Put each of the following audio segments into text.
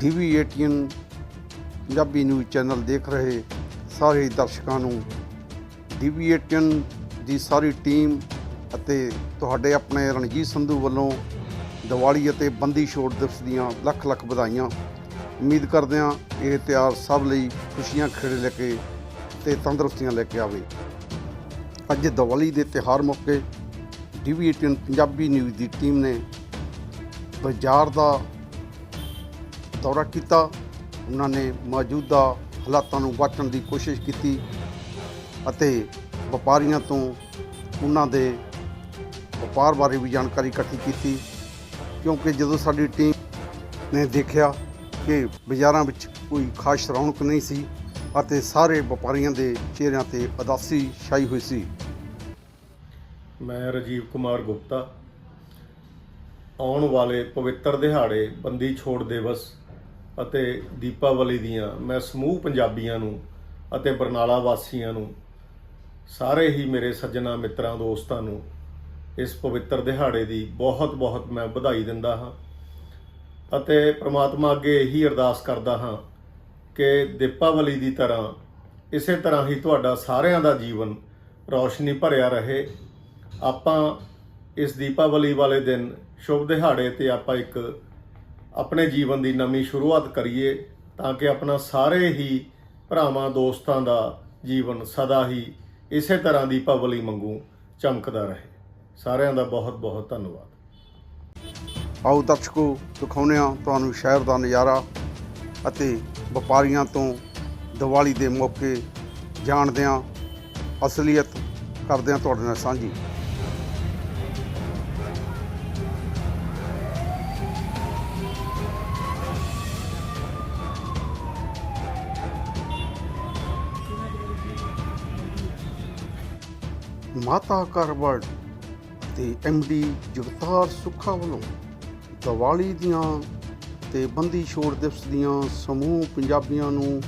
ਡੀਵੀ18 Punjabi news channel ਦੇਖ ਰਹੇ ਸਾਰੇ ਦਰਸ਼ਕਾਂ ਨੂੰ। ਡੀਵੀ18 ਦੀ ਸਾਰੀ ਟੀਮ ਅਤੇ ਤੁਹਾਡੇ ਆਪਣੇ ਰਣਜੀਤ ਸੰਧੂ ਵੱਲੋਂ ਦੀਵਾਲੀ ਅਤੇ ਬੰਦੀ ਛੋੜ ਦਿਵਸ ਦੀਆਂ ਲੱਖ ਲੱਖ ਵਧਾਈਆਂ। ਉਮੀਦ ਕਰਦੇ ਹਾਂ ਇਹ ਤਿਉਹਾਰ ਸਭ ਲਈ ਖੁਸ਼ੀਆਂ ਖੇੜੇ ਲੈ ਕੇ ਤੇ ਤੰਦਰੁਸਤੀਆਂ ਲੈ ਕੇ ਆਵੇ। ਅੱਜ ਦੀਵਾਲੀ ਦੇ ਤਿਉਹਾਰ ਮੌਕੇ ਡੀਵੀ18 ਪੰਜਾਬੀ ਨਿਊਜ਼ ਦੀ ਟੀਮ ਨੇ ਬਾਜ਼ਾਰ ਦਾ ਦੌਰਾ ਕੀਤਾ। ਉਹਨਾਂ ਨੇ ਮੌਜੂਦਾ ਹਾਲਾਤਾਂ ਨੂੰ ਵਾਚਣ ਦੀ ਕੋਸ਼ਿਸ਼ ਕੀਤੀ ਅਤੇ ਵਪਾਰੀਆਂ ਤੋਂ ਉਹਨਾਂ ਦੇ ਵਪਾਰ ਬਾਰੇ ਵੀ ਜਾਣਕਾਰੀ ਇਕੱਠੀ ਕੀਤੀ, ਕਿਉਂਕਿ ਜਦੋਂ ਸਾਡੀ ਟੀਮ ਨੇ ਦੇਖਿਆ ਕਿ ਬਾਜ਼ਾਰਾਂ ਵਿੱਚ ਕੋਈ ਖਾਸ ਰੌਣਕ ਨਹੀਂ ਸੀ ਅਤੇ ਸਾਰੇ ਵਪਾਰੀਆਂ ਦੇ ਚਿਹਰਿਆਂ ਤੇ ਉਦਾਸੀ ਛਾਈ ਹੋਈ ਸੀ। ਮੈਂ ਰਾਜੀਵ ਕੁਮਾਰ ਗੁਪਤਾ। ਆਉਣ ਵਾਲੇ ਪਵਿੱਤਰ ਦਿਹਾੜੇ ਬੰਦੀ ਛੋੜ ਦਿਵਸ ਅਤੇ ਦੀਪਾਵਲੀ ਦੀਆਂ ਮੈਂ ਸਮੂਹ ਪੰਜਾਬੀਆਂ ਨੂੰ ਅਤੇ ਬਰਨਾਲਾ ਵਾਸੀਆਂ ਨੂੰ, ਸਾਰੇ ਹੀ ਮੇਰੇ ਸੱਜਣਾ ਮਿੱਤਰਾਂ ਦੋਸਤਾਂ ਨੂੰ ਇਸ ਪਵਿੱਤਰ ਦਿਹਾੜੇ ਦੀ ਬਹੁਤ-ਬਹੁਤ ਮੈਂ ਵਧਾਈ ਦਿੰਦਾ ਹਾਂ ਅਤੇ ਪ੍ਰਮਾਤਮਾ ਅੱਗੇ ਇਹੀ ਅਰਦਾਸ ਕਰਦਾ ਹਾਂ ਕਿ ਦੀਪਾਵਲੀ ਦੀ ਤਰ੍ਹਾਂ, ਇਸੇ ਤਰ੍ਹਾਂ ਹੀ ਤੁਹਾਡਾ ਸਾਰਿਆਂ ਦਾ ਜੀਵਨ ਰੌਸ਼ਨੀ ਭਰਿਆ ਰਹੇ। ਆਪਾਂ ਇਸ ਦੀਪਾਵਲੀ ਵਾਲੇ ਦਿਨ ਸ਼ੁਭ ਦਿਹਾੜੇ ਤੇ ਆਪਾਂ ਇੱਕ ਆਪਣੇ ਜੀਵਨ ਦੀ ਨਵੀਂ ਸ਼ੁਰੂਆਤ ਕਰੀਏ ਤਾਂ ਕਿ ਆਪਣਾ ਸਾਰੇ ਹੀ ਭਰਾਵਾਂ, ਦੋਸਤਾਂ ਦਾ ਜੀਵਨ ਸਦਾ ਹੀ ਇਸੇ ਤਰ੍ਹਾਂ ਦੀ ਦੀਪਾਵਲੀ ਵਾਂਗੂ ਚਮਕਦਾ ਰਹੇ। ਸਾਰਿਆਂ ਦਾ ਬਹੁਤ ਬਹੁਤ ਧੰਨਵਾਦ। ਆਓ ਦਰਸ਼ਕੋ, ਦਿਖਾਉਂਦੇ ਹਾਂ ਤੁਹਾਨੂੰ ਸ਼ਹਿਰ ਦਾ ਨਜ਼ਾਰਾ ਅਤੇ ਵਪਾਰੀਆਂ ਤੋਂ ਦੀਵਾਲੀ ਦੇ ਮੌਕੇ ਜਾਣਦੇ ਹਾਂ ਅਸਲੀਅਤ ਕਰਦੇ ਹਾਂ ਤੁਹਾਡੇ ਨਾਲ ਸਾਂਝੀ। ਮਾਤਾ ਕਰਵਰਡ ਤੇ ਡੀ ਜਗਤਾਰ ਸੁੱਖਾ ਵੱਲੋਂ ਦੀਵਾਲੀ ਦੀਆਂ ਤੇ ਬੰਦੀ ਛੋੜ ਦਿਵਸ ਦੀਆਂ ਸਮੂਹ ਪੰਜਾਬੀਆਂ ਨੂੰ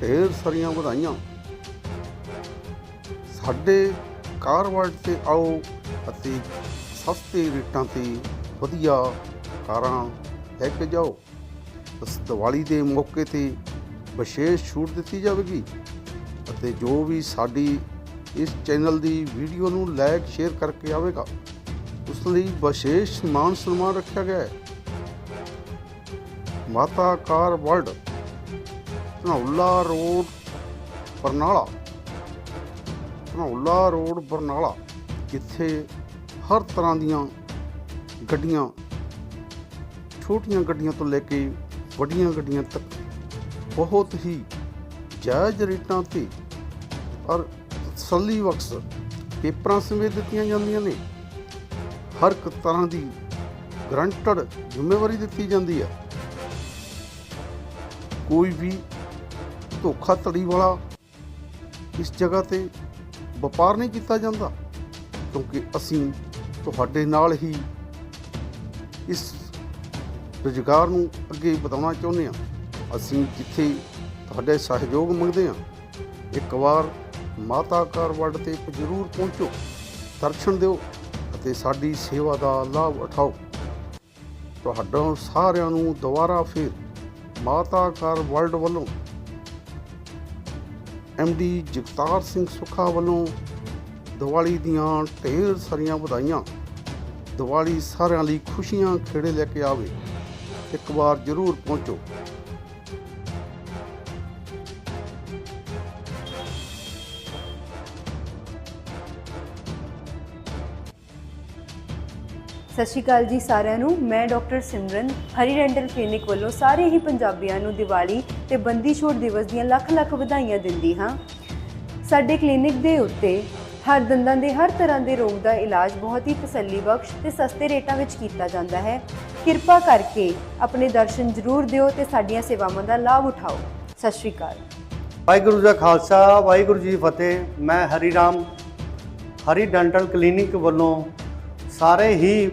ਢੇਰ ਸਾਰੀਆਂ ਵਧਾਈਆਂ। ਸਾਡੇ ਕਾਰਵਰਡ ਤੇ ਆਓ ਅਤੇ ਸਸਤੇ ਰੇਟਾਂ ਤੇ ਵਧੀਆ ਕਾਰਾਂ ਲੈ ਕੇ ਜਾਓ। ਇਸ ਦੀਵਾਲੀ ਦੇ ਮੌਕੇ ਤੇ ਵਿਸ਼ੇਸ਼ ਛੂਟ ਦਿੱਤੀ ਜਾਵੇਗੀ ਅਤੇ ਜੋ ਵੀ ਸਾਡੀ ਇਸ ਚੈਨਲ ਦੀ ਵੀਡੀਓ ਨੂੰ ਲਾਈਕ, ਸ਼ੇਅਰ ਕਰਕੇ ਆਵੇਗਾ। ਉਸ ਲਈ ਵਿਸ਼ੇਸ਼ ਮਾਨ ਸਨਮਾਨ ਰੱਖਿਆ ਗਿਆ ਹੈ। Mata car world, Dhanaula road, Barnala. Dhanaula road, Barnala. ਜਿੱਥੇ ਹਰ ਤਰ੍ਹਾਂ ਦੀਆਂ ਗੱਡੀਆਂ, ਛੋਟੀਆਂ ਗੱਡੀਆਂ ਤੋਂ ਲੈ ਕੇ ਵੱਡੀਆਂ ਗੱਡੀਆਂ ਤੱਕ ਬਹੁਤ ਹੀ ਜਾਇਜ਼ ਰੇਟਾਂ ਤੇ ਔਰ ਤਸੱਲੀ ਬਖਸ਼ ਪੇਪਰਾਂ ਸਮੇਤ ਦਿੱਤੀਆਂ ਜਾਂਦੀਆਂ ਨੇ। ਹਰ ਇੱਕ ਤਰ੍ਹਾਂ ਦੀ ਗਰੰਟਡ ਜ਼ਿੰਮੇਵਾਰੀ ਦਿੱਤੀ ਜਾਂਦੀ ਹੈ। ਕੋਈ ਵੀ ਧੋਖਾਧੜੀ ਵਾਲਾ ਇਸ ਜਗ੍ਹਾ ਤੇ ਵਪਾਰ ਨਹੀਂ ਕੀਤਾ ਜਾਂਦਾ, ਕਿਉਂਕਿ ਅਸੀਂ ਤੁਹਾਡੇ ਨਾਲ ਹੀ ਇਸ ਰੁਜ਼ਗਾਰ ਨੂੰ ਅੱਗੇ ਵਧਾਉਣਾ ਚਾਹੁੰਦੇ ਹਾਂ। ਅਸੀਂ ਜਿੱਥੇ ਤੁਹਾਡੇ ਸਹਿਯੋਗ ਮੰਗਦੇ ਹਾਂ, ਇੱਕ ਵਾਰ ਮਾਤਾ ਘਰ ਕਾਰਵਰਡ ਤੇ ਜ਼ਰੂਰ ਪਹੁੰਚੋ। ਦਰਸ਼ਨ ਦਿਓ ਅਤੇ ਸਾਡੀ ਸੇਵਾ ਦਾ ਲਾਭ ਉਠਾਓ। ਤੁਹਾਡਾ ਸਾਰਿਆਂ ਨੂੰ ਦੁਬਾਰਾ ਫਿਰ ਮਾਤਾ ਕਾਰ ਵਰਲਡ ਵੱਲੋਂ ਡੀ ਜਗਤਾਰ ਸਿੰਘ ਸੁੱਖਾ ਵੱਲੋਂ ਦੀਵਾਲੀ ਦੀਆਂ ਢੇਰ ਸਾਰੀਆਂ ਵਧਾਈਆਂ। ਦੀਵਾਲੀ ਸਾਰਿਆਂ ਲਈ ਖੁਸ਼ੀਆਂ ਖੇੜੇ ਲੈ ਕੇ ਆਵੇ। ਇੱਕ ਵਾਰ ਜ਼ਰੂਰ ਪਹੁੰਚੋ। ਸਤਿ ਸ਼੍ਰੀ ਅਕਾਲ ਜੀ ਸਾਰਿਆਂ ਨੂੰ। ਮੈਂ doctor Simran, Hari dental clinic ਵੱਲੋਂ ਸਾਰੇ ਹੀ ਪੰਜਾਬੀਆਂ ਨੂੰ ਦੀਵਾਲੀ ਤੇ ਬੰਦੀ ਛੋੜ ਦਿਵਸ ਦੀਆਂ ਲੱਖ ਲੱਖ ਵਧਾਈਆਂ ਦਿੰਦੀ ਹਾਂ। ਸਾਡੇ ਕਲੀਨਿਕ ਦੇ ਉੱਤੇ ਹਰ ਦੰਦਾਂ ਦੇ, ਹਰ ਤਰ੍ਹਾਂ ਦੇ ਰੋਗ ਦਾ ਇਲਾਜ ਬਹੁਤ ਹੀ ਤਸੱਲੀਬਖਸ਼ ਤੇ ਸਸਤੇ ਰੇਟਾਂ ਵਿੱਚ ਕੀਤਾ ਜਾਂਦਾ ਹੈ। ਕਿਰਪਾ ਕਰਕੇ ਆਪਣੇ ਦਰਸ਼ਨ ਜ਼ਰੂਰ ਦਿਓ ਤੇ ਸਾਡੀਆਂ ਸੇਵਾਵਾਂ ਦਾ ਲਾਭ ਉਠਾਓ। ਸਤਿ ਸ਼੍ਰੀ ਅਕਾਲ। ਵਾਹਿਗੁਰੂ ਜੀ ਖਾਲਸਾ, ਵਾਹਿਗੁਰੂ ਜੀ ਫਤਿਹ। ਮੈਂ ਹਰੀ ਰਾਮ, ਹਰੀ ਡੈਂਟਲ ਕਲੀਨਿਕ ਵੱਲੋਂ ਸਾਰੇ ਹੀ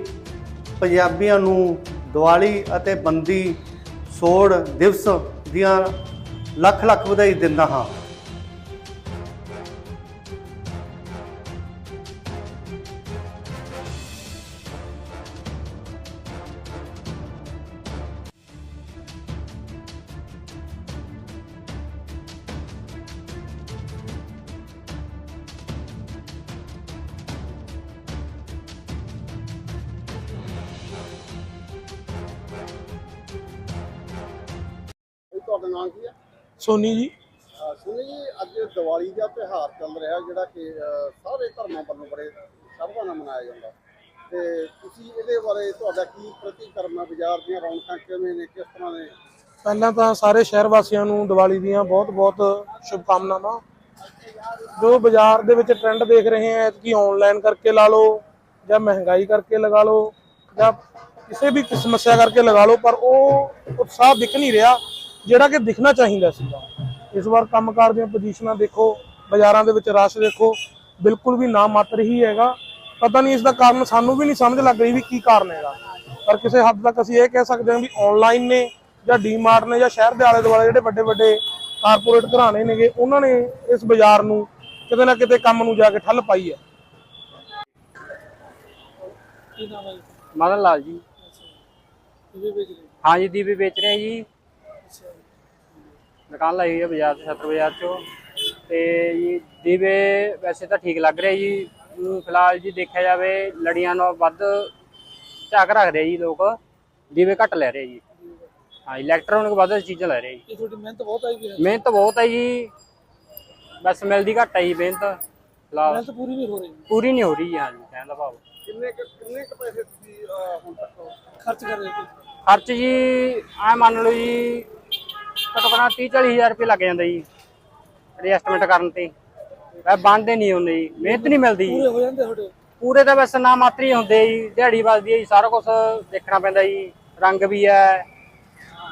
ਪੰਜਾਬੀਆਂ ਨੂੰ ਦੀਵਾਲੀ ਅਤੇ ਬੰਦੀ ਸੋੜ ਦਿਵਸ ਦੀਆਂ ਲੱਖ ਲੱਖ ਵਧਾਈ ਦਿੰਦਾ ਹਾਂ। ਤੁਹਾਡਾ ਨਾਮ ਕੀ ਹੈ? ਸੋਨੀ ਜੀ। ਸੁਣੀ ਜੀ ਅੱਜ ਦੀਵਾਲੀ ਦਾ ਤਿਉਹਾਰ ਚੱਲ ਰਿਹਾ ਜਿਹੜਾ ਕਿ ਸਾਰੇ ਧਰਮਾਂ ਵੱਲੋਂ ਬੜੇ ਸ਼ਰਧਾ ਨਾਲ ਮਨਾਇਆ ਜਾਂਦਾ। ਤੇ ਤੁਸੀਂ ਇਹਦੇ ਬਾਰੇ ਤੁਹਾਡਾ ਕੀ ਪ੍ਰਤੀਕਰਮ ਹੈ? ਬਾਜ਼ਾਰ ਦੀਆਂ ਰੌਣਕਾਂ ਕਿਵੇਂ ਨੇ? ਕਿਸ ਤਰ੍ਹਾਂ ਨੇ? ਪਹਿਲਾਂ ਤਾਂ ਸਾਰੇ ਸ਼ਹਿਰ ਵਾਸੀਆਂ ਨੂੰ ਦੀਵਾਲੀ ਦੀਆਂ ਬਹੁਤ-ਬਹੁਤ ਸ਼ੁਭਕਾਮਨਾਵਾਂ। ਜੋ ਬਾਜ਼ਾਰ ਦੇ ਵਿੱਚ ਟ੍ਰੈਂਡ ਦੇਖ ਰਹੇ ਹਾਂ ਕਿ ਆਨਲਾਈਨ ਕਰਕੇ ਲਾ ਲਓ ਜਾਂ ਮਹਿੰਗਾਈ ਕਰਕੇ ਲਗਾ ਲਓ ਜਾਂ ਕਿਸੇ ਵੀ ਸਮੱਸਿਆ ਕਰਕੇ ਲਗਾ ਲਓ ਪਰ ਉਹ ਉਤਸ਼ਾਹ ਦਿਖ ਨਹੀਂ ਰਿਹਾ। ਜਿਹੜਾ ਕਿ ਦਿਖਣਾ ਚਾਹੀਦਾ ਸੀਗਾ ਇਸ ਵਾਰ ਕੰਮਕਾਰ ਦੀਆਂ ਪੋਜੀਸ਼ਨਾਂ ਦੇਖੋ ਬਾਜ਼ਾਰਾਂ ਦੇ ਵਿੱਚ ਰਸ਼ ਦੇਖੋ ਬਿਲਕੁਲ ਵੀ ਨਾ ਮਾਤਰ ਹੀ ਹੈਗਾ। ਪਤਾ ਨਹੀਂ ਇਸ ਦਾ ਕਾਰਨ ਸਾਨੂੰ ਵੀ ਨਹੀਂ ਸਮਝ ਲੱਗ ਰਹੀ ਵੀ ਕੀ ਕਾਰਨ ਹੈਗਾ। ਪਰ ਕਿਸੇ ਹੱਦ ਤੱਕ ਅਸੀਂ ਇਹ ਕਹਿ ਸਕਦੇ ਹਾਂ ਵੀ ਆਨਲਾਈਨ ਨੇ ਜਾਂ ਡੀਮਾਰਟ ਨੇ ਜਾਂ ਸ਼ਹਿਰ ਦੇ ਆਲੇ ਦੁਆਲੇ ਜਿਹੜੇ ਵੱਡੇ ਵੱਡੇ ਕਾਰਪੋਰੇਟ ਘਰਾਣੇ ਨੇਗੇ ਉਹਨਾਂ ਨੇ ਇਸ ਬਾਜ਼ਾਰ ਨੂੰ ਕਿਤੇ ਨਾ ਕਿਤੇ ਕੰਮ ਨੂੰ ਜਾ ਕੇ ਠੱਲ ਪਾਈ ਹੈ। ਮਦਨ ਲਾਲ ਜੀ। ਹਾਂ? ਜੀ ਦੀਵੇ ਵੇਚ ਰਹੇ ਹਾਂ ਜੀ। ਦੁਕਾਨ ਲਾਈ ਹੋਈ ਹੈ ਬਾਜ਼ਾਰ ਤੇ ਛਤਰ ਬਾਜ਼ਾਰ ਚੋਂ। ਤੇ ਜੀ ਦੀਵੇ ਵੈਸੇ ਤਾਂ ਠੀਕ ਲੱਗ ਰਿਹਾ ਜੀ। ਫਿਲਹਾਲ ਜੀ ਦੇਖਿਆ ਜਾਵੇ ਲੜੀਆਂ ਨਾਲੋਂ ਵੱਧ ਝਾਕ ਰੱਖਦੇ ਆ ਜੀ ਲੋਕ। ਦੀਵੇ ਘੱਟ ਲੈ ਰਹੇ ਜੀ। ਹਾਂ ਇਲੈਕਟ੍ਰੋਨਿਕ ਵੱਧ ਚੀਜ਼ਾਂ ਲੈ ਰਹੇ ਜੀ। ਤੁਹਾਡੀ ਮਿਹਨਤ ਬਹੁਤ ਆਈ ਵੀ ਹੈ। ਮਿਹਨਤ ਬਹੁਤ ਹੈ ਜੀ। ਬਸ ਮਿਲਦੀ ਘੱਟ ਹੈ ਜੀ ਮਿਹਨਤ। ਫਿਲਹਾਲ ਪੂਰੀ ਨਹੀਂ ਹੋ ਰਹੀ। ਪੂਰੀ ਨਹੀਂ ਹੋ ਰਹੀ ਜੀ ਹਾਂ ਜੀ ਕਹਿਣ ਦਾ ਭਾਵ। ਕਿੰਨੇ ਕਿੰਨੇ ਪੈਸੇ ਤੁਸੀਂ ਹੁਣ ਤੱਕ ਖਰਚ ਕਰ ਰਹੇ ਖਰਚ ਜੀ ਐ ਮੰਨ ਲਓ ਜੀ ਘੱਟੋ ਘੱਟ 30 40 ਹਜ਼ਾਰ ਰੁਪਏ ਲੱਗ ਜਾਂਦਾ ਜੀ ਐਡਜਸਟਮੈਂਟ ਕਰਨ ਤੇ। ਵੈ ਬਣਦੇ ਨਹੀਂ ਹੁੰਦੇ ਜੀ ਮਿਹਨਤ ਨਹੀਂ ਮਿਲਦੀ ਜੀ। ਹੋ ਜਾਂਦੇ ਤੁਹਾਡੇ? ਪੂਰੇ ਤਾਂ ਬਸ ਨਾ ਮਾਤਰੀ ਹੁੰਦੇ ਜੀ ਦਿਹਾੜੀ ਵੱਜਦੀ ਹੈ ਜੀ ਸਾਰਾ ਕੁਝ ਦੇਖਣਾ ਪੈਂਦਾ ਜੀ। ਰੰਗ ਵੀ ਹੈ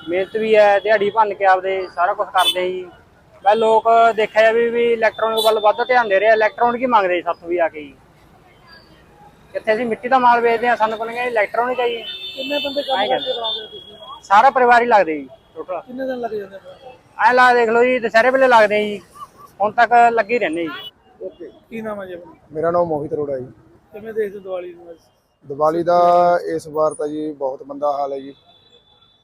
ਮਿਹਨਤ ਵੀ ਹੈ ਦਿਹਾੜੀ ਭੰਨ ਕੇ ਆਪਦੇ ਸਾਰਾ ਕੁਝ ਕਰਦੇ ਜੀ। ਵੈ ਲੋਕ ਦੇਖਿਆ ਜਾਵੇ ਵੀ ਇਲੈਕਟ੍ਰੋਨਿਕ ਵੱਲ ਵੱਧ ਧਿਆਨ ਦੇ ਰਹੇ ਇਲੈਕਟ੍ਰੋਨਿਕ ਹੀ ਮੰਗਦੇ ਜੀ ਸਾਥੋਂ ਵੀ ਆ ਕੇ ਜੀ। ਕਿੱਥੇ ਅਸੀਂ ਮਿੱਟੀ ਦਾ ਮਾਲ ਵੇਚਦੇ ਆ ਸਾਨੂੰ ਕਹਿੰਦੇ ਇਲੈਕਟ੍ਰੋਨਿਕ ਹੈ ਜੀ। ਕਿੰਨੇ ਬੰਦੇ ਕੰਮ ਹੋ ਤੁਸੀਂ? ਸਾਰਾ ਪਰਿਵਾਰ ਹੀ ਲੱਗਦੇ ਜੀ। ਟੋਟਲ ਕਿੰਨੇ ਦਿਨ ਲੱਗ ਜਾਂਦੇ ਐ ਲਾ ਦੇਖ ਲਓ ਜੀ ਦੁਸਹਿਰੇ ਵੇਲੇ ਲੱਗਦੇ ਆ ਜੀ। ਹੁਣ ਤੱਕ ਲੱਗੇ ਰਹਿੰਦੇ ਜੀ। ਓਕੇ ਕੀ ਨਾਮ ਹੈ ਜੀ ਆਪਣਾ? ਮੇਰਾ ਨਾਮ ਮੋਹਿਤ ਅਰੋੜਾ ਜੀ। ਕਿਵੇਂ ਦੇਖਦੇ ਹੋ ਦੀਵਾਲੀ ਨੂੰ ਅੱਜ? ਦੀਵਾਲੀ ਦਾ ਇਸ ਵਾਰ ਤਾਂ ਜੀ ਬਹੁਤ ਮੰਦਾ ਹਾਲ ਹੈ ਜੀ।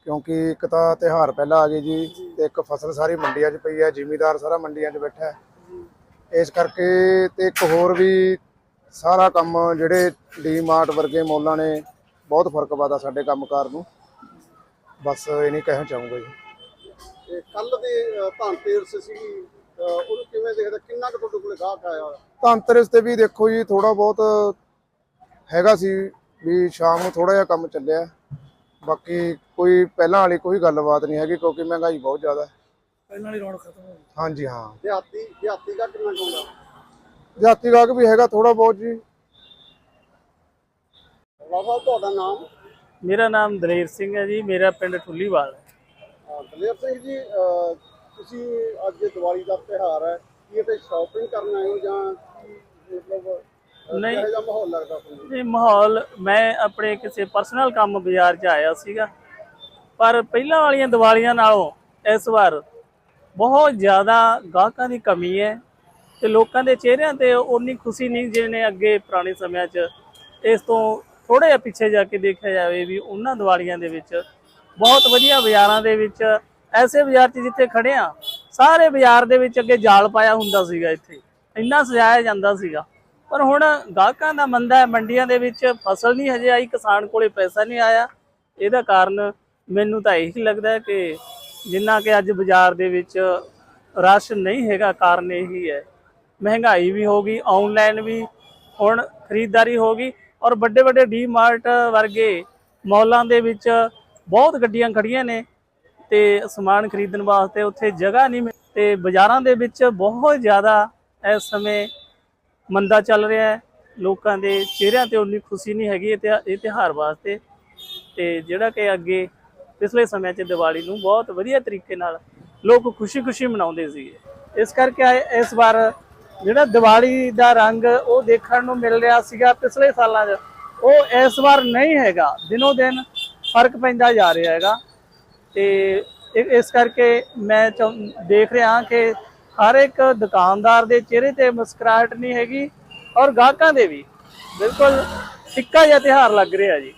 ਕਿਉਂਕਿ ਇੱਕ ਤਾਂ ਤਿਉਹਾਰ ਪਹਿਲਾਂ ਆ ਗਏ ਜੀ ਤੇ ਇੱਕ ਫਸਲ ਸਾਰੀ ਮੰਡੀਆਂ 'ਚ ਪਈ ਹੈ ਜ਼ਿਮੀਦਾਰ ਸਾਰਾ ਮੰਡੀਆਂ 'ਚ ਬੈਠਾ ਹੈ। ਇਸ ਕਰਕੇ ਤੇ ਇੱਕ ਹੋਰ ਵੀ ਸਾਰਾ ਕੰਮ ਜਿਹੜੇ ਡੀਮਾਰਟ ਵਰਗੇ ਮੌਲਾਂ ਨੇ ਬਹੁਤ ਫ਼ਰਕ ਪਾਦਾ ਸਾਡੇ ਕੰਮਕਾਰ ਨੂੰ। ਬਸ ਇਹ ਨਹੀਂ ਕਹਿਣਾ ਚਾਹੂੰਗਾ ਜੀ। ਕੱਲ ਦੇ ਧਨਤੇਰਸ ਸੀ ਉਹਨੂੰ ਕਿਵੇਂ ਦੇਖਦਾ? ਕਿੰਨਾ ਕੁ ਤੁਹਾਡੇ ਕੋਲੇ ਗਾਹਕ ਆਇਆ? ਧਨਤੇਰਸ ਤੇ ਵੀ ਦੇਖੋ ਜੀ ਥੋੜਾ ਬਹੁਤ ਹੈਗਾ ਸੀ ਵੀ ਸ਼ਾਮ ਨੂੰ ਥੋੜਾ ਜਿਹਾ ਕੰਮ ਚੱਲਿਆ। ਬਾਕੀ ਕੋਈ ਪਹਿਲਾਂ ਵਾਲੀ ਕੋਈ ਗੱਲਬਾਤ ਨਹੀਂ ਹੈਗੀ ਕਿਉਂਕਿ ਮਹਿੰਗਾਈ ਬਹੁਤ ਜ਼ਿਆਦਾ। ਹੈ ਪਹਿਲਾਂ ਵਾਲੀ ਰੌਣਕ ਖਤਮ ਹੋ ਗਈ। ਹਾਂਜੀ ਹਾਂ। ਦਿਹਾਤੀ ਦਿਹਾਤੀ ਦਾ ਕਿੰਨਾ ਹੁੰਦਾ ਜਾਤੀ ਗਾਹਕ ਵੀ ਹੈਗਾ ਥੋੜਾ ਬਹੁਤ ਜੀ। ਬਾਬਾ ਤੁਹਾਡਾ ਨਾਮ? ਮੇਰਾ ਨਾਮ ਦਲੇਰ ਸਿੰਘ ਹੈ ਜੀ ਮੇਰਾ ਪਿੰਡ ਠੁੱਲੀਵਾਲ ਹੈ ਦਲੇਰ ਸਿੰਘ ਜੀ ਅਹ, ਤੁਸੀਂ ਅੱਜ ਦੀਵਾਲੀ ਦਾ ਤਿਉਹਾਰ ਹੈ ਕੀ ਇਹ ਤੇ ਸ਼ਾਪਿੰਗ ਕਰਨ ਆਏ ਹੋ ਜਾਂ ਕੀ ਮਤਲਬ ਅਹ, ਨਹੀਂ। ਕਿਹੋ ਜਿਹਾ ਮਾਹੌਲ ਲੱਗਦਾ ਤੁਹਾਨੂੰ ਇਹ ਮਾਹੌਲ ਮੈਂ ਆਪਣੇ ਕਿਸੇ ਪਰਸਨਲ ਕੰਮ ਬਾਜ਼ਾਰ 'ਚ ਆਇਆ ਸੀਗਾ ਪਰ ਪਹਿਲਾਂ ਵਾਲੀਆਂ ਦੀਵਾਲੀਆਂ ਨਾਲੋਂ ਇਸ ਵਾਰ ਬਹੁਤ ਜ਼ਿਆਦਾ ਗਾਹਕਾਂ ਦੀ ਕਮੀ ਹੈ ਤੇ ਲੋਕਾਂ ਦੇ ਚਿਹਰਿਆਂ ਤੇ ਉਨੀ ਖੁਸ਼ੀ ਨਹੀਂ ਜਿਹਨੇ ਅੱਗੇ ਪੁਰਾਣੇ ਸਮਿਆਂ 'ਚ ਇਸ ਤੋਂ ਥੋੜਾ ਜਿਹਾ ਪਿੱਛੇ ਜਾ ਕੇ ਦੇਖਿਆ ਜਾਵੇ ਵੀ ਉਹਨਾਂ ਦੀਵਾਲੀਆਂ ਦੇ ਵਿੱਚ ਬਹੁਤ ਵਧੀਆ ਬਾਜ਼ਾਰਾਂ ਦੇ ਵਿੱਚ ਐਸੇ ਬਾਜ਼ਾਰ 'ਚ ਜਿੱਥੇ ਖੜੇ ਆ ਸਾਰੇ ਬਾਜ਼ਾਰ ਦੇ ਵਿੱਚ ਅੱਗੇ ਜਾਲ ਪਾਇਆ ਹੁੰਦਾ ਸੀਗਾ ਇੱਥੇ, ਇੰਨਾ ਸਜਾਇਆ ਜਾਂਦਾ ਸੀਗਾ। ਪਰ ਹੁਣ ਗਾਹਕਾਂ ਦਾ ਮੰਦਾ ਹੈ, ਮੰਡੀਆਂ ਦੇ ਵਿੱਚ ਫਸਲ ਨਹੀਂ ਹਜੇ ਆਈ, ਕਿਸਾਨ ਕੋਲੇ ਪੈਸਾ ਨਹੀਂ ਆਇਆ। ਇਹਦਾ ਕਾਰਨ ਮੈਨੂੰ ਤਾਂ ਇਹੀ ਲੱਗਦਾ ਕਿ ਜਿੰਨਾ ਕਿ ਅੱਜ ਬਾਜ਼ਾਰ ਦੇ ਵਿੱਚ ਰਸ਼ ਨਹੀਂ ਹੈਗਾ, ਕਾਰਨ ਇਹੀ ਹੈ। ਮਹਿੰਗਾਈ ਵੀ ਹੋ ਗਈ ਆਨਲਾਈਨ ਵੀ ਹੁਣ ਖਰੀਦਦਾਰੀ ਹੋ ਗਈ। ਔਰ ਵੱਡੇ ਵੱਡੇ ਡੀ ਮਾਰਟ ਵਰਗੇ ਮੌਲਾਂ ਦੇ ਵਿੱਚ ਬਹੁਤ ਗੱਡੀਆਂ ਖੜੀਆਂ ਨੇ ਤੇ ਸਮਾਨ ਖਰੀਦਣ ਵਾਸਤੇ ਉੱਥੇ ਜਗ੍ਹਾ ਨਹੀਂ ਮਿਲ ਤੇ ਬਾਜ਼ਾਰਾਂ ਦੇ ਵਿੱਚ ਬਹੁਤ ਜ਼ਿਆਦਾ ਇਸ ਸਮੇਂ ਮੰਦਾ ਚੱਲ ਰਿਹਾ ਹੈ। ਲੋਕਾਂ ਦੇ ਚਿਹਰਿਆਂ ਤੇ ਉਨੀ ਖੁਸ਼ੀ ਨਹੀਂ ਹੈਗੀ ਇਹ ਤਿਉਹਾ- ਇਹ ਤਿਉਹਾਰ ਵਾਸਤੇ। ਤੇ ਜਿਹੜਾ ਕਿ ਅੱਗੇ ਪਿਛਲੇ ਸਮਿਆਂ 'ਚ ਦੀਵਾਲੀ ਨੂੰ ਬਹੁਤ ਵਧੀਆ ਤਰੀਕੇ ਨਾਲ ਲੋਕ ਖੁਸ਼ੀ-ਖੁਸ਼ੀ ਮਨਾਉਂਦੇ ਸੀਗੇ। ਇਸ ਕਰਕੇ ਆ- ਇਸ ਵਾਰ ਜਿਹੜਾ ਦੀਵਾਲੀ ਦਾ ਰੰਗ ਉਹ ਦੇਖਣ ਨੂੰ ਮਿਲ ਰਿਹਾ ਸੀਗਾ ਪਿਛਲੇ ਸਾਲਾਂ 'ਚ, ਉਹ ਇਸ ਵਾਰ ਨਹੀਂ ਹੈਗਾ। ਦਿਨੋ ਦਿਨ ਫ਼ਰਕ ਪੈਂਦਾ ਜਾ ਰਿਹਾ ਹੈਗਾ। ਤੇ ਇਸ ਕਰਕੇ ਮੈਂ ਚਾਹੁੰ- ਦੇਖ ਰਿਹਾ ਕਿ ਹਰ ਇੱਕ ਦੁਕਾਨਦਾਰ ਦੇ ਚਿਹਰੇ ਤੇ ਮੁਸਕਰਾਹਟ ਨਹੀਂ ਹੈਗੀ ਔਰ ਗਾਹਕਾਂ ਦੇ ਵੀ। ਬਿਲਕੁਲ ਫਿੱਕਾ ਜਿਹਾ ਤਿਉਹਾਰ ਲੱਗ ਰਿਹਾ ਜੀ।